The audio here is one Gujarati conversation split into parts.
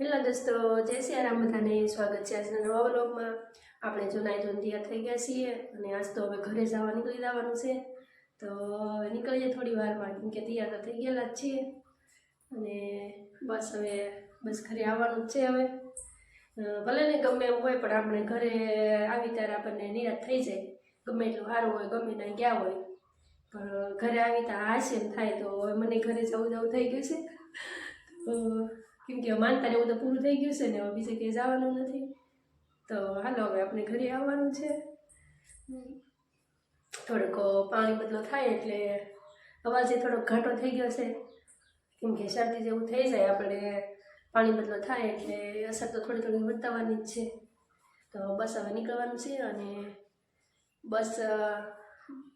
હેલો દોસ્તો, જય સિયારામ રામ બધાને સ્વાગત છે આજના નવા વ્લોગમાં. આપણે જો નાઈ તૈયાર થઈ ગયા છીએ અને આજ તો હવે ઘરે જવા નીકળી જવાનું છે. તો નીકળીએ થોડી વારમાં, કેમ કે તૈયાર તો થઈ ગયેલા જ છીએ અને બસ હવે, બસ ઘરે આવવાનું જ છે હવે. ભલે ને ગમે એમ હોય, પણ આપણે ઘરે આવી ત્યારે આપણને નિરાશ થઈ જાય. ગમે એટલું સારું હોય, ગમે ના ગયા હોય. પણ ઘરે આવી ત્યાં હાશે થાય તો મને ઘરે જવું જવું થઈ ગયું છે. તો કેમ કે માનતા એવું તો પૂરું થઈ ગયું છે ને હવે બીજે ક્યાંય જવાનું નથી. તો હાલો, હવે આપણે ઘરે આવવાનું છે. થોડોક પાણી બદલો થાય એટલે અવાજે થોડોક ઘાટો થઈ ગયો છે. કેમ કે શરદી જેવું થઈ જાય આપણે પાણી બદલો થાય એટલે અસર તો થોડી થોડી વર્તાવાની જ છે. તો બસ હવે નીકળવાનું છે અને બસ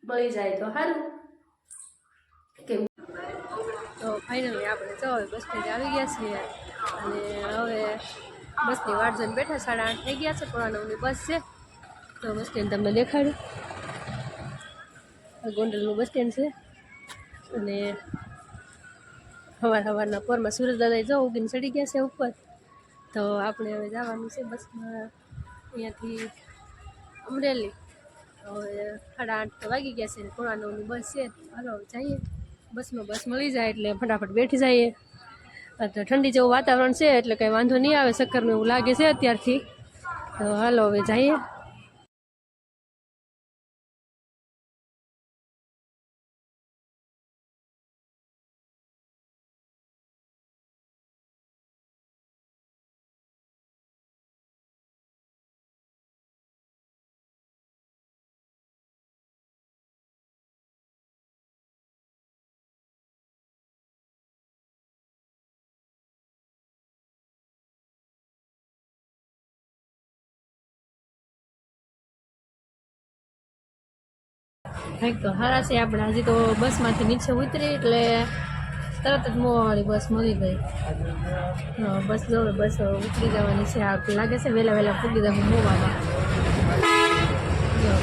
મળી જાય તો સારું. તો ફાઇનલી આપણે તો હવે બસ સ્ટેન્ડ આવી ગયા છીએ. અને હવે બસની વાટ જોઈને બેઠા સાડા આઠ થઈ ગયા છે, પોણા નવની બસ છે. તો બસ સ્ટેન્ડ તમને દેખાડ્યું ગોંડલનું બસ સ્ટેન્ડ છે. અને સવાર સવારના પોરમાં સુરત દાદા જો ઉગીને ચડી ગયા છે ઉપર. તો આપણે હવે જવાનું છે બસમાં અહીંયાથી અમરેલી. હવે સાડા આઠ તો વાગી ગયા છે પોણા નવની બસ છે. હાલો જઈએ. બસમાં બસ મળી જાય એટલે ફટાફટ બેઠી જઈએ. તો ઠંડી જેવું વાતાવરણ છે એટલે કંઈ વાંધો નહીં આવે ચક્કરનું એવું લાગે છે અત્યારથી. તો હાલો હવે જઈએ. કંઈક તો સારા છે. આપણે હજી તો બસમાંથી નીચે ઉતરી એટલે તરત જ મોવાવાળી બસ મળી ગઈ. બસ જો બસ ઉતરી જવાની છે. આ લાગે છે. વહેલા વહેલા પૂગી જવું મોવામાં.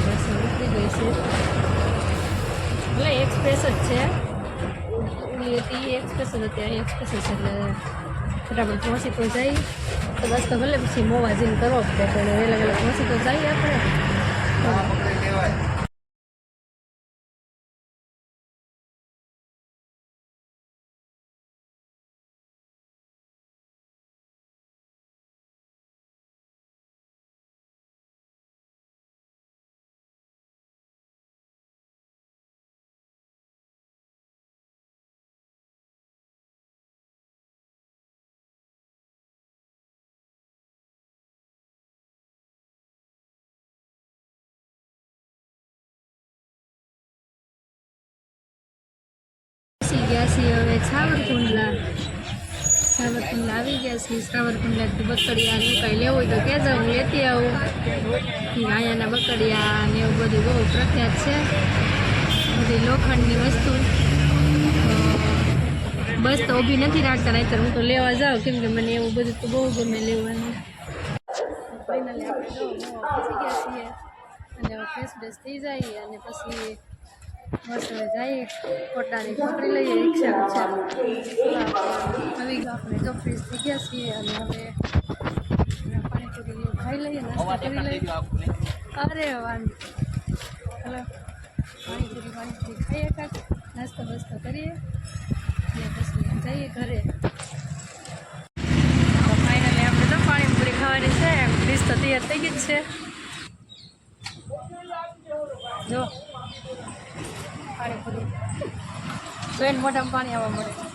બસ ઉતરી ગઈ છે. એટલે એક્સપ્રેસ જ છે. હતી એક્સપ્રેસ જ હતી. એક્સપ્રેસ છે એટલે ફટાફટ પહોંચી તો જઈ. તો બસ તો ભલે પછી મોવા જઈને કરવો પડે, પણ વહેલા વહેલા પહોંચી તો જઈએ આપણે. ગયા છીએ હવે સાવરકુંડલા. સાવરકુંડલા આવી ગયા છીએ. સાવરકુંડલા બકડિયા ને કંઈ લેવું હોય તો કહેજો હું લેતી આવું. અહીંયાના બકડિયા ને એવું બધું બહુ પ્રખ્યાત છે. બધી લોખંડની વસ્તુ. બસ તો ઊભી નથી રાખતા, નહીંતર હું તો લેવા જાઉં. કેમ કે મને એવું બધું તો બહુ ગમે લેવાનું. ફાઇનલી આપણે જો ગયા છીએ. અને ફેસ બ્રેશ થઈ જાય અને પછી બસ હવે જઈએ પોતાની છોકરી લઈએ રિક્ષા રિક્ષા ગયો આપણે તો ફ્રીજ થઈ ગયા છીએ અને હવે પાણીપુરી ખાઈ લઈએ નાસ્તો કરી લઈએ. અરે વાંધો. હલો. પાણીપુરી પાણીપુરી ખાઈએ કાંઈક નાસ્તો બાસ્તો કરીએ. અને પછી જઈએ ઘરે તો ફાઇનલી આપણે તો પાણીપુરી ખાવાની છે ડીશ તો તૈયાર થઈ ગઈ જ છે જો પાણીપુરી જોઈને મોઢામાં પાણી આવવા મળે.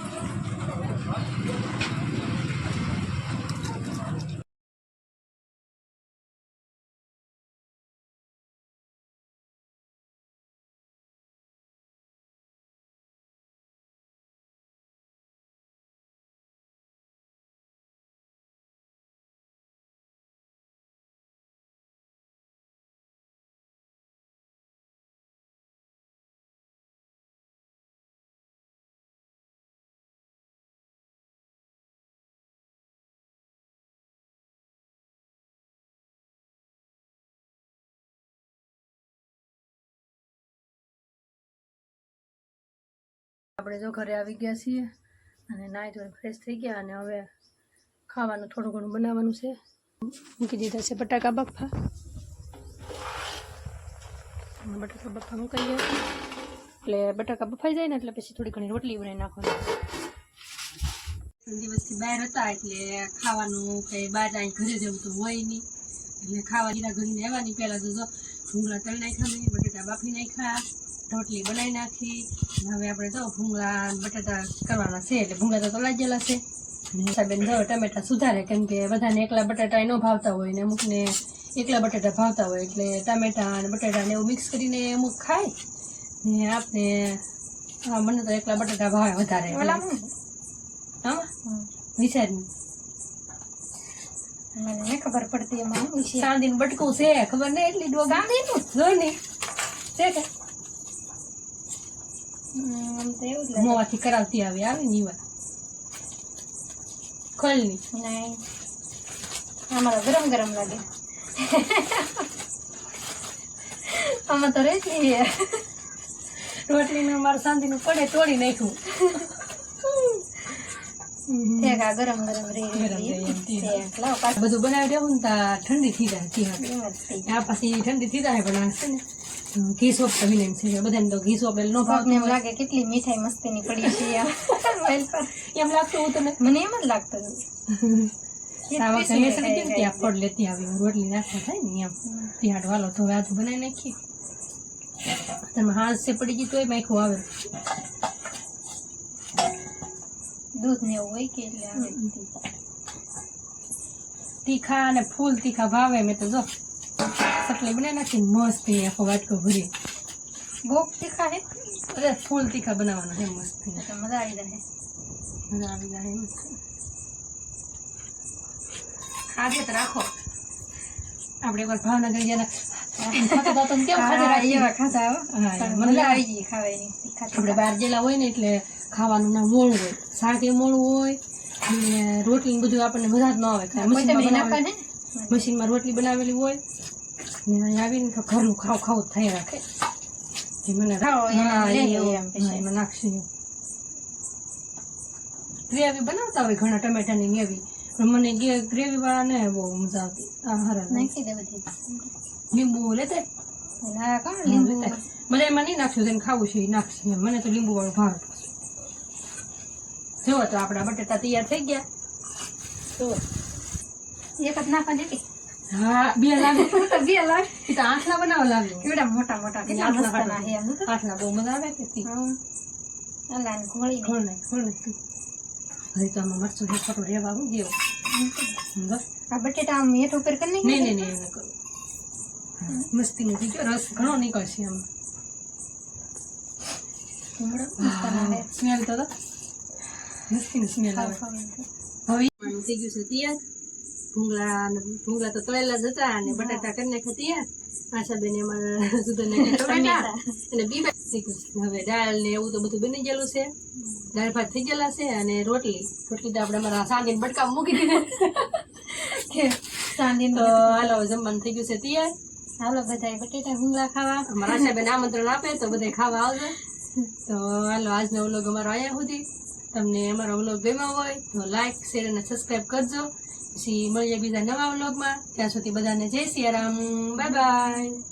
આપણે જો ઘરે આવી ગયા છીએ અને નાહી ધોઈને ફ્રેશ થઈ ગયા અને હવે ખાવાનું થોડું ઘણું બનાવવાનું છે. મૂકી દીધા છે બટાકા બફા. બટાકા બફા મૂકાઈ ગયા એટલે બટાકા બફાઈ જાય ને એટલે પછી થોડી ઘણી રોટલી બનાવી નાખવાની. દિવસથી બહાર હતા એટલે ખાવાનું કંઈ બહાર અહીં ઘરે જવું તો હોય નહીં. એટલે ખાવા દીધા ઘડીને આવવાની પહેલાં તો જો ભૂંગળા તળ નાખ્યા બટાકા બાફી નાખ્યા. રોટલી બનાવી નાખી. હવે આપણે તો ભૂંગળા બટાટા કરવાના છે એટલે ભૂંગળા તો લાગેલા છે. અને હિસાબેન જો ટમેટા સુધારે કેમ કે બધાને એકલા બટાટા ન ભાવતા હોય ને અમુકને એકલા બટાટા ભાવતા હોય એટલે ટમેટા અને બટાટા ને એવું મિક્સ કરીને અમુક ખાય. ને આપણે હા, મને તો એકલા બટાટા ભાવે વધારે. હા? વિચાર્યું મને ખબર પડતી એમાં છે. બટકું છે ખબર નહીં એટલી ડોગ. સાંદીનું જોઈ નહીં છે કે હમ, આમ તો એવું જ લાગે મોવાથી કરાવતી આવે આવે ને એવા ખોલની નહીં આમાં તો ગરમ ગરમ લાગે આમાં તો રહેતી રોટલીનું મારું શાંતિનું પડે તોડી નાખ્યું બધું બનાવી દેવું ને ઠંડી થઈ જાય આ પછી ઠંડી થઈ જાય પણ છે ને ઘી સોપ તો વિલેન છે. બધાને તો ઘી સોપ એટલે નો કોકને એમ ભાવતું હોય. લાગે કેટલી મીઠાઈ મસ્તીની પડી છે આ મોબાઈલ પર. એમ લાગતું હું તને? મને એમ જ લાગતું આ વખતે મેં છે ને કેમ ત્યાં ફળ લેતી આવી રોટલી નાખવા થાય ને એમ. ત્યાં વાલો તો હવે આજે બનાવી નાખીએ. તમે હાથ છે પડી ગઈ તોય માખું આવે. દૂધ ને એવું હોય કે એટલે આવે? તીખા અને ફૂલ તીખા ભાવે મેં તો જો. ચટણી બનાવી નાખી મસ્ત આખો વાટકો ભરી બોક તીખા હે અરે ફૂલ તીખા બનાવવાના છે મસ્ત મજા આવી જાય મજા આવી જાય ખાજે તો રાખો આપણે એકવાર ભાવનગર ગયા હા, હો. હા, આપણે બહાર હોય ને એટલે ખાવાનું ના મોળું હોય શાક એ મોળું હોય રોટલી બધું આપણને મજા જ ન આવે મશીનમાં રોટલી બનાવેલી હોય ને આવીને તો ઘરનું ખાવ ખાવ થઈ રાખે જે મને એમ એ નાખશે ગ્રેવી બનાવતા હોય ઘણા ટમેટાની ગ્રેવી પણ મને ગ્રેવી વાળાને બહુ મજા આવતી નાખી દે બધી લીંબુ લેતે તે મને એમાં નહીં નાખશું તેને ખાવું છે એ નાખશે મને તો લીંબુ વાળું ભાવે જુઓ તો આપણા બટેટા તૈયાર થઈ ગયા તો એક જ નાખવા દેતી હા બે લાગે બે લાખ એ તો આઠલા બનાવવા લાગે કેવડા મોટા મોટા કેટલા મસ્ત ના હે આઠલા બહુ મજા આવે કે અલા ને ઘોળી હવે તો આમાં મરચું ખોટું હું બસ આ બટેટા આમ હેઠ ઉપર કરી નહીં નહીં નહીં કરું મસ્તી નથી જો રસ ઘણો નીકળશે આમ મસ્ત ના સ્મેલ તો તો મસ્તીની સ્મેલ આવે. હવે થઈ ગયું છે તૈયાર ભૂંગળા ભૂંગળા તો તળેલા જ હતા અને બટાટા કરી નાખ્યા તૈયાર આશાબેન ટમેટા અને. હવે દાળ ને એવું તો બધું બની ગયેલું છે. દાળ ભાત થઈ ગયેલા છે અને રોટલી. રોટલી તો આપણે અમારા સાંજે બટકા મૂકી દીધા. સાંજે તો હાલો જમવાનું થઈ ગયું છે તૈયાર. હાલો બધા બટેટા ભૂંગળા ખાવા. અમારા આશાબેન આમંત્રણ આપે તો બધા ખાવા આવજો. તો હાલો આજનો વ્લોગ અમારો અહીંયા સુધી. તમને અમારો વ્લોગ ગમ્યો હોય તો લાઈક શેર અને સબસ્ક્રાઈબ કરજો. પછી મળીએ બીજા નવા વ્લોગમાં. ત્યાં સુધી બધાને જય સિયારામ. Bye bye.